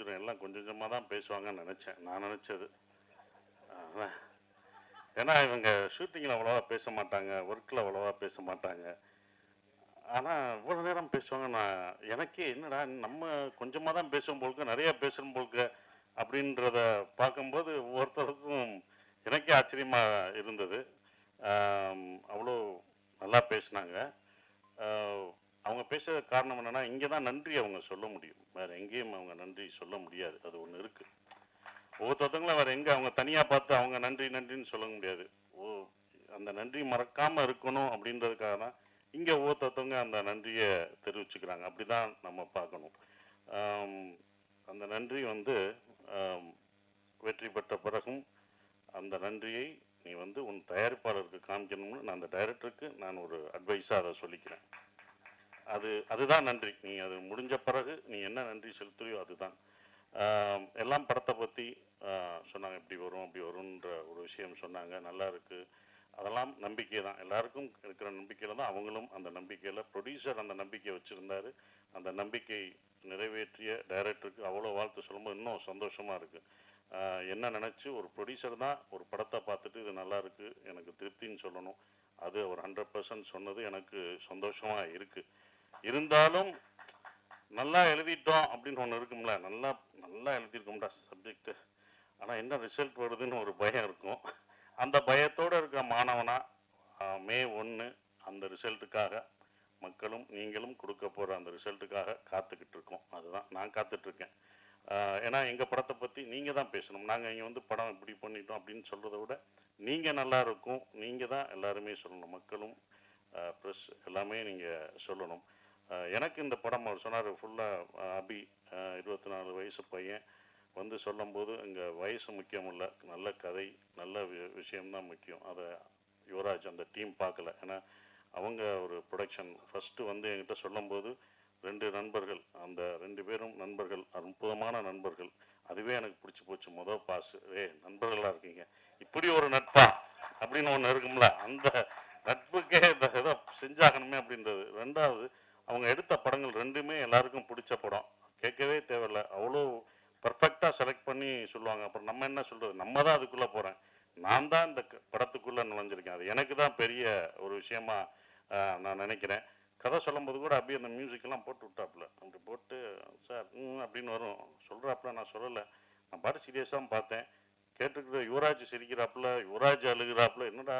எல்லாம் கொஞ்சம் கொஞ்சமாக தான் பேசுவாங்கன்னு நினச்சேன். நான் நினச்சது. அதான். ஏன்னா இவங்க ஷூட்டிங்கில் அவ்வளோவா பேச மாட்டாங்க ஒர்க்கில் அவ்வளோவா பேச மாட்டாங்க. ஆனால் இவ்வளோ நேரம் பேசுவாங்க. நான் எனக்கே என்னடா நம்ம கொஞ்சமாக தான் பேசும் போலுக்கு நிறையா பேசும் போலுக்கு அப்படின்றத பார்க்கும்போது ஒவ்வொருத்தருக்கும் எனக்கே ஆச்சரியமாக இருந்தது. அவ்வளோ நல்லா பேசினாங்க. அவங்க பேசுகிற காரணம் என்னென்னா இங்கே தான் நன்றி அவங்க சொல்ல முடியும். வேறு எங்கேயும் அவங்க நன்றி சொல்ல முடியாது. அது ஒன்று இருக்குது ஒவ்வொருத்தவங்களும் வேறு எங்கே அவங்க தனியாக பார்த்து அவங்க நன்றி நன்றின்னு சொல்ல முடியாது. ஓ அந்த நன்றி மறக்காமல் இருக்கணும் அப்படின்றதுக்காக தான் இங்கே ஒவ்வொருத்தவங்க அந்த நன்றியை தெரிவிச்சுக்கிறாங்க. அப்படிதான் நம்ம பார்க்கணும். அந்த நன்றி வந்து வெற்றி பெற்ற பிறகும் அந்த நன்றியை நீ வந்து உன் தயாரிப்பாளருக்கு காமிக்கணும்னு நான் அந்த டைரக்டருக்கு நான் ஒரு அட்வைஸாக அதை சொல்லிக்கிறேன். அது அதுதான் நன்றி. நீங்கள் அது முடிஞ்ச பிறகு நீ என்ன நன்றி செலுத்துறியோ அதுதான். எல்லாம் படத்தை பற்றி சொன்னாங்க. இப்படி வரும் அப்படி வரும்ன்ற ஒரு விஷயம் சொன்னாங்க. நல்லா இருக்கு. அதெல்லாம் நம்பிக்கை தான். எல்லாருக்கும் இருக்கிற நம்பிக்கையில் தான் அவங்களும் அந்த நம்பிக்கையில் ப்ரொடியூசர் அந்த நம்பிக்கையை வச்சுருந்தாரு. அந்த நம்பிக்கை நிறைவேற்றிய டைரக்டருக்கு அவ்வளோ வாழ்த்து சொல்லும்போது இன்னும் சந்தோஷமாக இருக்குது என்ன நினச்சி ஒரு ப்ரொடியூசர் தான் ஒரு படத்தை பார்த்துட்டு இது நல்லா இருக்குது எனக்கு திருப்தின்னு சொல்லணும். அது ஒரு ஹண்ட்ரட் பர்சன்ட் சொன்னது எனக்கு சந்தோஷமாக இருக்குது இருந்தாலும் நல்லா எழுதிட்டோம் அப்படின்னு ஒன்று இருக்கும்ல. நல்லா நல்லா எழுதியிருக்கோம்டா சப்ஜெக்ட்டு ஆனால் என்ன ரிசல்ட் வருதுன்னு ஒரு பயம் இருக்கும். அந்த பயத்தோடு இருக்க மாணவனா மே ஒன்று அந்த ரிசல்ட்டுக்காக மக்களும் நீங்களும் கொடுக்க போகிற அந்த ரிசல்ட்டுக்காக காத்துக்கிட்டு இருக்கோம். அதுதான் நான் காத்துட்ருக்கேன். ஏன்னா எங்கள் படத்தை பற்றி நீங்கள் தான் பேசணும். நாங்கள் இங்கே வந்து படம் இப்படி பண்ணிட்டோம் அப்படின்னு சொல்கிறத விட நீங்கள் நல்லா இருக்கும். நீங்கள் தான் எல்லாருமே சொல்லணும். மக்களும் ப்ரெஸ் எல்லாமே நீங்கள் சொல்லணும். எனக்கு இந்த படம் அவர் சொன்னார் ஃபுல்லாக அபி இருபத்தி நாலு வயசு பையன். வந்து சொல்லும்போது இங்கே வயசு முக்கியம் இல்லை. நல்ல கதை நல்ல வி- விஷயம்தான் முக்கியம். அதை யுவராஜ் அந்த டீம் பார்க்கல ஏன்னா அவங்க ஒரு ப்ரொடக்ஷன் ஃபஸ்ட்டு வந்து என்கிட்ட சொல்லும்போது ரெண்டு நண்பர்கள். அந்த ரெண்டு பேரும் நண்பர்கள் அற்புதமான நண்பர்கள். அதுவே எனக்கு பிடிச்சி போச்சு. மொதல் பாஸ் ஏ நண்பர்களாக இருக்கீங்க. இப்படி ஒரு நட்பா? அப்படின்னு ஒன்று இருக்கும்ல. அந்த நட்புக்கே இந்த இதை செஞ்சாகணுமே அப்படின்றது. ரெண்டாவது அவங்க எடுத்த படங்கள் ரெண்டுமே எல்லாருக்கும் பிடிச்ச படம். கேட்கவே தேவையில்ல. அவ்வளோ பர்ஃபெக்டாக செலக்ட் பண்ணி சொல்லுவாங்க. அப்புறம் நம்ம என்ன சொல்கிறது நம்ம தான் அதுக்குள்ளே போகிறேன் நான் தான் இந்த படத்துக்குள்ளே நுழைஞ்சிருக்கேன். அது எனக்கு தான் பெரிய ஒரு விஷயமா நான் நினைக்கிறேன். கதை சொல்லும்போது கூட அப்படியே அந்த மியூசிக்கெல்லாம் போட்டு விட்டாப்புல. அப்படி போட்டு சார் ம் அப்படின்னு வரும். சொல்கிறாப்புல நான் சொல்லலை. நான் பாட்டு சீரியஸாக பார்த்தேன். கேட்டுக்கிற யுவராஜ் சிரிக்கிறாப்புல யுவராஜ் அழுகிறாப்புல. என்னடா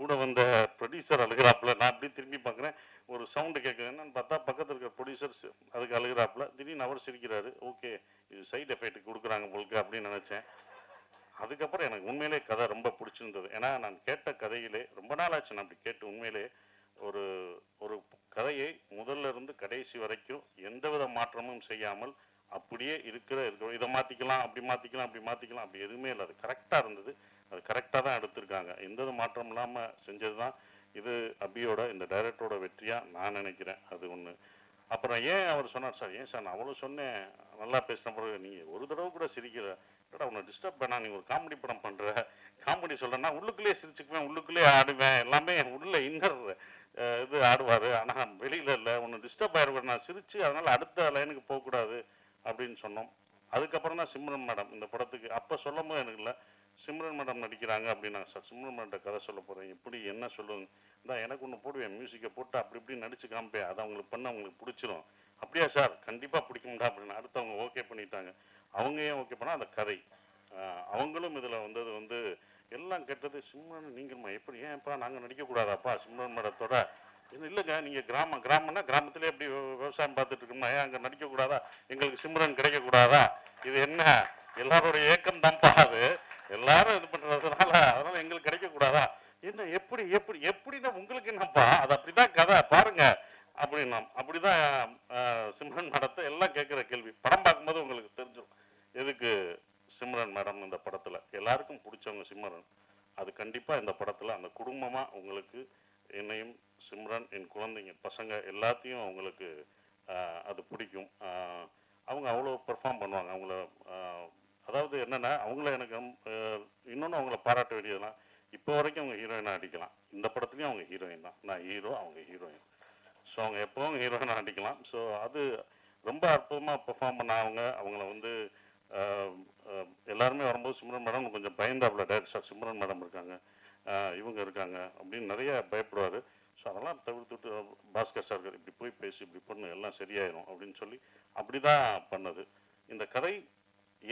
கூட வந்த ப்ரொடியூசர் அழுகிறாப்புல. நான் அப்படி திரும்பி சவுண்டு கேட்குது என்னன்னு பார்த்தா பக்கத்தில் இருக்கிற ப்ரொடியூசர்ஸ் அதுக்கு அழுகிறாப்புல. திடீர்னு அவர் சிரிக்கிறாரு. ஓகே இது சைடு எஃபெக்ட் கொடுக்குறாங்க உங்களுக்கு அப்படின்னு நினச்சேன். அதுக்கப்புறம் எனக்கு உண்மையிலே கதை ரொம்ப பிடிச்சிருந்தது. ஏன்னா நான் கேட்ட கதையிலே ரொம்ப நாள் ஆச்சு நான் அப்படி கேட்டு உண்மையிலே ஒரு ஒரு கதையை முதல்ல இருந்து கடைசி வரைக்கும் எந்தவித மாற்றமும் செய்யாமல் அப்படியே இருக்கிற இருக்கிற இதை மாற்றிக்கலாம் அப்படி மாற்றிக்கலாம் அப்படி மாற்றிக்கலாம் அப்படி எதுவுமே இல்லை. அது கரெக்டாக இருந்தது. அது கரெக்டாக தான் எடுத்திருக்காங்க. எந்த மாற்றம் இல்லாமல் செஞ்சது தான் இது அபியோட இந்த டைரக்டரோட வெற்றியாக நான் நினைக்கிறேன். அது ஒன்று அப்புறம் ஏன் அவர் சொன்னார் சார் ஏன் சார் நான் அவ்வளோ சொன்னேன். நல்லா பேசின பிறகு நீங்கள் ஒரு தடவை கூட சிரிக்கிற ஏடா உன்னை டிஸ்டர்ப் பண்ணா நீ ஒரு காமெடி படம் பண்ணுற காமெடி சொல்கிறேன்னா உள்ளுக்குள்ளே சிரிச்சுக்குவேன் உள்ளுக்குள்ளேயே ஆடுவேன். எல்லாமே உள்ள இன்னர் இது ஆடுவார். ஆனால் வெளியில் இல்லை. ஒன்று டிஸ்டர்ப் ஆயிடுவேன் நான் சிரித்து அதனால் அடுத்த லைனுக்கு போகக்கூடாது அப்படின்னு சொன்னோம். அதுக்கப்புறம் தான் சிம்ரன் மேடம் இந்த படத்துக்கு. அப்போ சொல்லும் போது எனக்கு இல்லை. சிம்ரன் மேடம் நடிக்கிறாங்க அப்படின்னாங்க சார் சிம்ரன் மேடம் கதை சொல்ல போகிறேன் எப்படி என்ன சொல்லுங்க தான் எனக்கு ஒன்று போடுவேன் மியூசிக்கை போட்டு அப்படி இப்படி நடிச்சு காமிப்பேன். அதை அவங்களுக்கு பண்ண அவங்களுக்கு பிடிச்சிரும். அப்படியா சார்? கண்டிப்பாக பிடிக்கும்டா அப்படின்னு அடுத்தவங்க ஓகே பண்ணிட்டாங்க. அவங்க ஏன் ஓகே பண்ணால் அந்த கதை. அவங்களும் இதில் வந்தது வந்து எல்லாம் கெட்டது சிம்ரன் நீங்கள்மா எப்படி? ஏன்ப்பா நாங்கள் நடிக்கக்கூடாதாப்பா சிம்ரன் மேடத்தோட? இல்லைங்க நீங்கள் கிராமம் கிராமம்னா கிராமத்திலே எப்படி விவசாயம் பார்த்துட்டு இருக்கோம்னா ஏன் அங்கே நடிக்கக்கூடாதா? எங்களுக்கு சிம்ரன் கிடைக்கக்கூடாதா? இது என்ன? எல்லாரோடைய ஏக்கம் தான்ப்பா அது. எல்லாரும் இது பண்றதுனால அதனால எங்களுக்கு கிடைக்கக்கூடாதா? என்ன எப்படி எப்படி எப்படின்னா உங்களுக்கு என்னப்பா? அது அப்படிதான் கதை. பாருங்க. அப்படின்னா அப்படிதான் சிம்ரன் மேடத்தை எல்லாம் கேட்குற கேள்வி. படம் பார்க்கும்போது உங்களுக்கு தெரிஞ்சிடும் எதுக்கு சிம்ரன் மேடம் இந்த படத்துல? எல்லாருக்கும் பிடிச்சவங்க சிம்ரன். அது கண்டிப்பா இந்த படத்துல அந்த குடும்பமா உங்களுக்கு என்னையும் சிம்ரன் என் குழந்தைங்க பசங்க எல்லாத்தையும் அவங்களுக்கு அது பிடிக்கும். அவங்க அவ்வளோ பெர்ஃபார்ம் பண்ணுவாங்க. அவங்கள அதாவது என்னென்னா அவங்கள எனக்கு இன்னொன்று அவங்கள பாராட்ட வேண்டியதுலாம் இப்போ வரைக்கும் அவங்க ஹீரோயினாக அடிக்கலாம் இந்த படத்துலையும் அவங்க ஹீரோயின் தான். நான் ஹீரோ அவங்க ஹீரோயின் ஸோ அவங்க எப்போவும் ஹீரோயினாக அடிக்கலாம் ஸோ அது ரொம்ப அற்புதமாக பெர்ஃபார்ம் பண்ண அவங்க. அவங்கள வந்து எல்லாருமே வரும்போது சிம்ரன் மேடம் கொஞ்சம் பயந்தாப்புல டேரக்டர் சிம்ரன் மேடம் இருக்காங்க. இவங்க இருக்காங்க அப்படின்னு நிறைய பயப்படுவார். ஸோ அதெல்லாம் தவிர்த்துட்டு பாஸ்கர் சார் இப்படி போய் பேசி இப்படி பண்ணு எல்லாம் சரியாயிரும் அப்படின்னு சொல்லி அப்படி தான் பண்ணது. இந்த கதை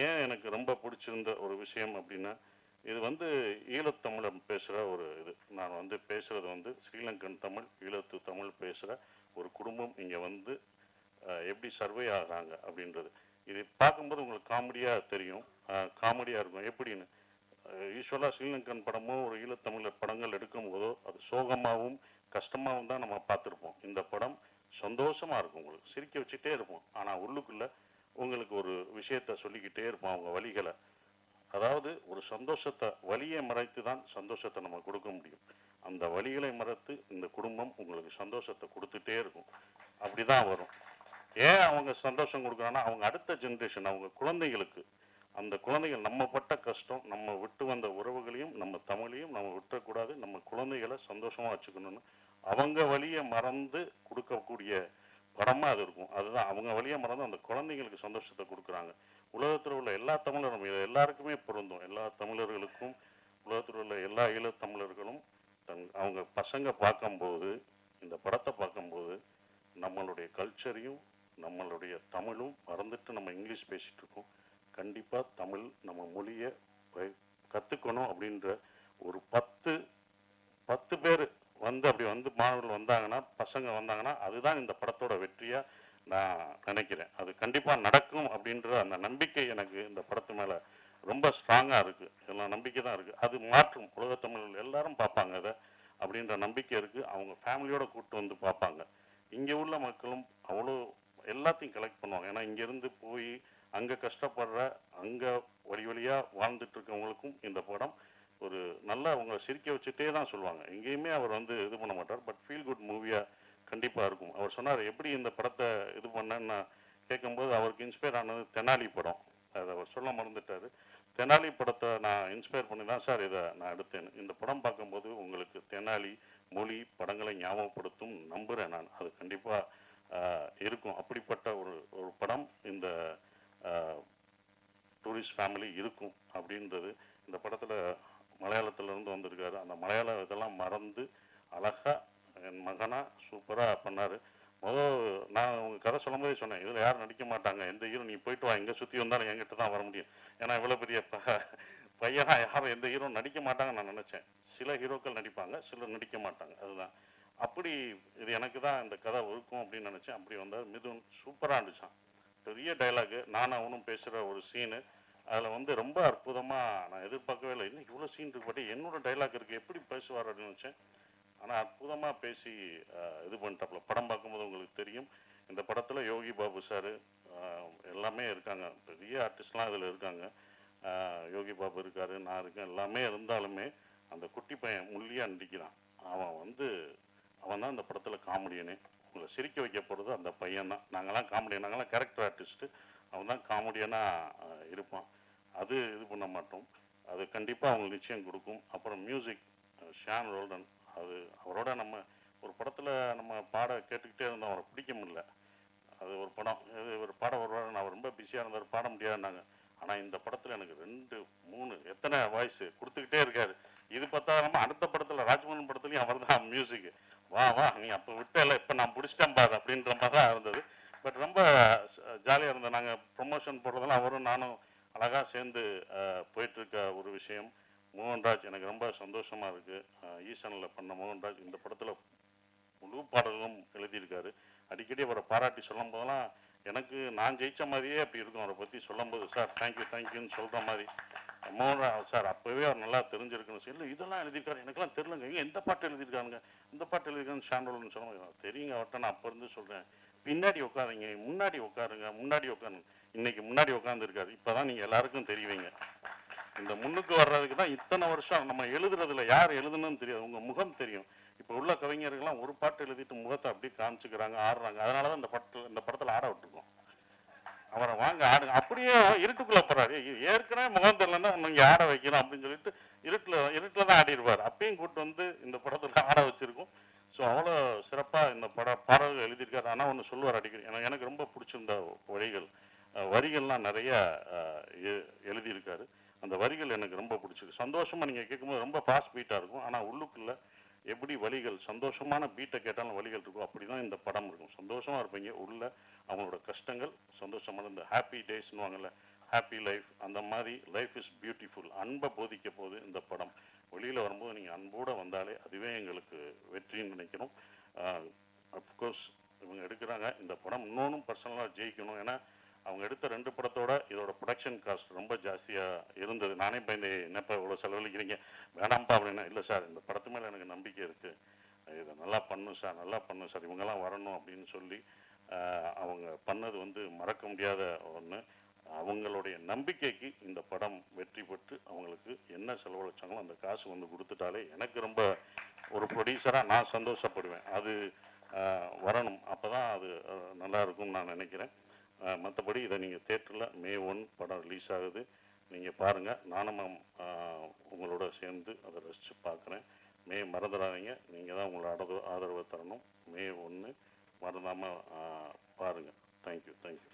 ஏன் எனக்கு ரொம்ப பிடிச்சிருந்த ஒரு விஷயம் அப்படின்னா இது வந்து ஈழத்தமிழம் பேசுகிற ஒரு இது. நான் வந்து பேசுகிறது வந்து ஸ்ரீலங்கன் தமிழ் ஈழத்து தமிழ் பேசுகிற ஒரு குடும்பம் இங்கே வந்து எப்படி சர்வே ஆகுறாங்க அப்படின்றது. இது பார்க்கும்போது உங்களுக்கு காமெடியாக தெரியும். காமெடியாக இருக்கும். எப்படின்னு? யூஸ்வலாக ஸ்ரீலங்கன் படமோ ஒரு ஈழத்தமிழர் படங்கள் எடுக்கும் போதோ அது சோகமாகவும் கஷ்டமாகவும் தான் நம்ம பார்த்துருப்போம். இந்த படம் சந்தோஷமாக இருக்கும் உங்களுக்கு. சிரிக்க வச்சுட்டே இருப்போம். ஆனால் உள்ளுக்குள்ளே உங்களுக்கு ஒரு விஷயத்த சொல்லிக்கிட்டே இருப்போம் அவங்க வழிகளை. அதாவது ஒரு சந்தோஷத்தை வலியை மறைத்து தான் சந்தோஷத்தை நம்ம கொடுக்க முடியும். அந்த வழிகளை மறைத்து இந்த குடும்பம் உங்களுக்கு சந்தோஷத்தை கொடுத்துட்டே இருக்கும். அப்படிதான் வரும். ஏன் அவங்க சந்தோஷம் கொடுக்குறாங்கன்னா அவங்க அடுத்த ஜென்ரேஷன் அவங்க குழந்தைகளுக்கு. அந்த குழந்தைகள் நம்ம பட்ட கஷ்டம் நம்ம விட்டு வந்த உறவுகளையும் நம்ம தமிழையும் நம்ம விட்டுறக்கூடாது நம்ம குழந்தைகளை சந்தோஷமாக வச்சுக்கணும்னு அவங்க வழியை மறந்து கொடுக்கக்கூடிய படமாக அது இருக்கும். அதுதான். அவங்க வழியாக மறந்து அந்த குழந்தைங்களுக்கு சந்தோஷத்தை கொடுக்குறாங்க. உலகத்தில் உள்ள எல்லா தமிழரும் இது எல்லாருக்குமே பொருந்தும். எல்லா தமிழர்களுக்கும் உலகத்தில் உள்ள எல்லா ஈழத்தமிழர்களும் தமிழர்களும் அவங்க பசங்க பார்க்கும்போது இந்த படத்தை பார்க்கும்போது நம்மளுடைய கல்ச்சரையும் நம்மளுடைய தமிழும் மறந்துட்டு நம்ம இங்கிலீஷ் பேசிகிட்டு இருக்கோம். கண்டிப்பாக தமிழ் நம்ம மொழியை கற்றுக்கணும் அப்படின்ற ஒரு பத்து பத்து பேர் வந்து அப்படி வந்து மாணவர்கள் வந்தாங்கன்னா பசங்க வந்தாங்கன்னா அதுதான் இந்த படத்தோட வெற்றியாக நான் நினைக்கிறேன். அது கண்டிப்பாக நடக்கும் அப்படின்ற அந்த நம்பிக்கை எனக்கு இந்த படத்து மேலே ரொம்ப ஸ்ட்ராங்காக இருக்குது எல்லாம் நம்பிக்கை தான் இருக்குது அது மாற்றும். உலகத்தமிழர்கள் எல்லாரும் பார்ப்பாங்க அதை அப்படின்ற நம்பிக்கை இருக்குது அவங்க ஃபேமிலியோட கூப்பிட்டு வந்து பார்ப்பாங்க. இங்கே உள்ள மக்களும் அவ்வளோ எல்லாத்தையும் கலெக்ட் பண்ணுவாங்க. ஏன்னா இங்கேருந்து போய் அங்கே கஷ்டப்படுற அங்கே வழி வழியாக வாழ்ந்துட்டு இருக்கவங்களுக்கும் இந்த படம் ஒரு நல்லா அவங்க சிரிக்க வச்சுட்டே தான் சொல்லுவாங்க. எங்கேயுமே அவர் வந்து இது பண்ண மாட்டார். பட் ஃபீல் குட் மூவியாக கண்டிப்பாக இருக்கும். அவர் சொன்னார் எப்படி இந்த படத்தை இது பண்ணேன்னு நான் கேட்கும்போது அவருக்கு இன்ஸ்பயர் ஆனது தெனாலி படம். அதை அவர் சொல்ல மறந்துட்டார். தெனாலி படத்தை நான் இன்ஸ்பயர் பண்ணி தான் சார் இதை நான் எடுத்தேன். இந்த படம் பார்க்கும்போது உங்களுக்கு தெனாலி மொழி படங்களை ஞாபகப்படுத்தும் நம்புகிறேன் நான். அது கண்டிப்பாக இருக்கும். அப்படிப்பட்ட ஒரு ஒரு படம் இந்த டூரிஸ்ட் ஃபேமிலி இருக்கும் அப்படின்றது இந்த படத்தில் மலையாளத்திலேருந்து வந்திருக்காரு அந்த மலையாள இதெல்லாம் மறந்து அழகாக என் மகனா சூப்பராக பண்ணார். முதல் நான் உங்கள் கதை சொல்லும்போதே சொன்னேன் இதில் யாரும் நடிக்க மாட்டாங்க. எந்த ஹீரோ நீ போயிட்டு வா. எங்கே சுற்றி வந்தாலும் என்கிட்ட தான் வர முடியும். ஏன்னா இவ்வளோ பெரிய ப பையனா யாரும் எந்த ஹீரோ நடிக்க மாட்டாங்கன்னு நான் நினச்சேன். சில ஹீரோக்கள் நடிப்பாங்க சிலர் நடிக்க மாட்டாங்க. அதுதான். அப்படி இது எனக்கு தான் இந்த கதை ஒழுக்கும் அப்படின்னு நினச்சேன். அப்படி வந்தார் மிதுன். சூப்பராக இருந்துச்சான் பெரிய டைலாகு நான் அவனும் பேசுகிற ஒரு சீனு அதில் வந்து ரொம்ப அற்புதமாக நான் எதிர்பார்க்கவே இல்லை. இன்னும் இவ்வளோ சீன் இருக்கு பட் என்னோட டைலாக் இருக்குது எப்படி பேசுவார்? அப்படின்னு நினச்சேன். ஆனால் அற்புதமாக பேசி இது பண்ணிட்டாப்புல. படம் பார்க்கும்போது உங்களுக்கு தெரியும் இந்த படத்தில் யோகி பாபு சார் எல்லாமே இருக்காங்க. பெரிய ஆர்டிஸ்ட்லாம் இதில் இருக்காங்க. யோகி பாபு இருக்காரு நான் இருக்கேன் எல்லாமே இருந்தாலுமே அந்த குட்டி பையன் முள்ளியாக நடிக்கிறான் அவன் வந்து அவன் தான் அந்த படத்தில் காமெடியனே. உங்களை சிரிக்க வைக்க போகிறது அந்த பையன் தான். நாங்களாம் காமெடியன் நாங்களாம் கேரக்டர் ஆர்டிஸ்ட்டு அவன் தான் காமெடியனாக இருப்பான். அது இது பண்ண மாட்டோம். அது கண்டிப்பாக அவங்களுக்கு நிச்சயம் கொடுக்கும். அப்புறம் மியூசிக் ஷான் ரோல்டன். அது அவரோட நம்ம ஒரு படத்தில் நம்ம பாட கேட்டுக்கிட்டே இருந்தோம். அவரை பிடிக்க முடியல அது ஒரு படம். இது ஒரு பாட வருவார். நான் ரொம்ப பிஸியாக இருந்தார். பாட முடியாதுன்னாங்க. ஆனால் இந்த படத்தில் எனக்கு ரெண்டு மூணு எத்தனை வாய்ஸ் கொடுத்துக்கிட்டே இருக்காரு. இது பார்த்தா நம்ம அடுத்த படத்தில் ராஜ்மோகன் படத்துலையும் அவர் தான் மியூசிக் வா வா நீ அப்போ விட்டல. இப்போ நான் பிடிச்சிட்டேன் பாரு அப்படின்ற மாதிரி தான் இருந்தது. பட் ரொம்ப ஜாலியாக இருந்தோம் நாங்கள் ப்ரொமோஷன் போடுறதெல்லாம் அவரும் நானும் அழகாக சேர்ந்து போயிட்டுருக்க ஒரு விஷயம். மோகன்ராஜ் எனக்கு ரொம்ப சந்தோஷமாக இருக்குது ஈசனில் பண்ண மோகன்ராஜ் இந்த படத்தில் முழு பாடல்களும் எழுதியிருக்காரு. அடிக்கடி அவரை பாராட்டி சொல்லும் போதெல்லாம் எனக்கு நான் ஜெயிச்ச மாதிரியே அப்படி இருக்கும். அவரை பற்றி சொல்லும்போது சார் தேங்க்யூ தேங்க்யூன்னு சொல்கிற மாதிரி. மோகன்ராஜ் சார் அப்போவே அவர் நல்லா தெரிஞ்சிருக்குன்னு சொல்லி இதெல்லாம் எழுதியிருக்காரு. எனக்கெல்லாம் தெரிலங்க எங்கே எந்த பாட்டு எழுதியிருக்காருங்க இந்த பாட்டு எழுதியிருக்கான்னு ஷாண்டோல்னு சொல்ல தெரியுங்க அவர்கிட்ட நான் அப்போ இருந்து சொல்கிறேன் பின்னாடி உட்காருங்க முன்னாடி உட்காருங்க முன்னாடி உட்காருங்க. இன்னைக்கு முன்னாடி உட்காந்துருக்காரு இப்போ தான் நீங்கள் எல்லாருக்கும் தெரிவிங்க. இந்த முன்னுக்கு வர்றதுக்கு தான் இத்தனை வருஷம் நம்ம எழுதுறதுல யார் எழுதுனன்னு தெரியாது. உங்கள் முகம் தெரியும். இப்போ உள்ள கவிஞர்கள்லாம் ஒரு பாட்டு எழுதிட்டு முகத்தை அப்படியே காமிச்சுக்கிறாங்க ஆடுறாங்க. அதனால தான் இந்த படத்தில் இந்த படத்தில் ஆட விட்டுருக்கோம். அவரை வாங்க ஆடுங்க அப்படியே இருட்டுக்குள்ளே போகிறாரு ஏற்கனவே முகம் தெரியலன்னா இங்கே ஆட வைக்கிறோம் அப்படின்னு சொல்லிட்டு இருட்டில் இருட்டில் தான் ஆடிடுவார் அப்பயும் கூட்டு வந்து இந்த படத்தில் ஆட வச்சுருக்கோம். ஸோ அவ்வளோ சிறப்பாக இந்த பட பாடல்கள் எழுதியிருக்காரு. ஆனால் ஒன்று சொல்லுவார் அடிக்கடி. எனக்கு எனக்கு ரொம்ப பிடிச்சிருந்த வரிகள் வரிகள்லாம் நிறைய எ- எழுதியிருக்காரு. வரிகள் எனக்கு ரொம்ப பிடிச்சிருக்கு. சந்தோஷமாக நீங்கள் கேட்கும்போது ரொம்ப ஃபாஸ்ட் பீட்டாக இருக்கும். ஆனால் உள்ளுக்குள்ள எப்படி வலிகள் சந்தோஷமான பீட்டை கேட்டாலும் வலிகள் இருக்கும் அப்படி தான் இந்த படம் இருக்கும். சந்தோஷமாக இருப்பீங்க. உள்ள அவங்களோட கஷ்டங்கள் சந்தோஷமான இந்த ஹாப்பி டேஸ்னுவாங்கல்ல ஹாப்பி லைஃப் அந்த மாதிரி லைஃப் இஸ் பியூட்டிஃபுல் அன்பை போதிக்க போகுது இந்த படம். வெளியில் வரும்போது நீங்கள் அன்போடு வந்தாலே அதுவே எங்களுக்கு வெற்றின்னு நினைக்கிறோம். அஃப்கோர்ஸ் இவங்க எடுக்கிறாங்க. இந்த படம் இன்னொன்றும் பர்சனலாக ஜெயிக்கணும். ஏன்னா அவங்க எடுத்த ரெண்டு படத்தோட இதோட ப்ரொடக்ஷன் காஸ்ட் ரொம்ப ஜாஸ்தியாக இருந்தது. நானே பயந்து என்னப்பா இவ்வளோ செலவழிக்கிறீங்க? வேணாம்ப்பா அப்படின்னா இல்லை சார் இந்த படத்து மேலே எனக்கு நம்பிக்கை இருக்குது இதை நல்லா பண்ணும் சார் நல்லா பண்ணும் சார். இவங்கெல்லாம் வரணும் அப்படின்னு சொல்லி அவங்க பண்ணது வந்து மறக்க முடியாத ஒன்று அவங்களுடைய நம்பிக்கைக்கு இந்த படம் வெற்றி பெற்று அவங்களுக்கு என்ன செலவழிச்சாங்களோ அந்த காசு வந்து கொடுத்துட்டாலே எனக்கு ரொம்ப ஒரு ப்ரொடியூசராக நான் சந்தோஷப்படுவேன். அது வரணும். அப்போ தான் அது நல்லாயிருக்கும்னு நல்லா இருக்கும்னு நான் நினைக்கிறேன். மற்றபடி இதை நீங்கள் தேட்டரில் மே ஒன் படம் ரிலீஸ் ஆகுது. நீங்கள் பாருங்கள் நானும் உங்களோட சேர்ந்து அதை ரசித்து பார்க்குறேன் மே மறந்துடாதீங்க. நீங்கள் தான் உங்களோட ஆதரவு ஆதரவை தரணும். மே ஒன்று மறந்தாமல் பாருங்கள் தேங்க்யூ தேங்க்யூ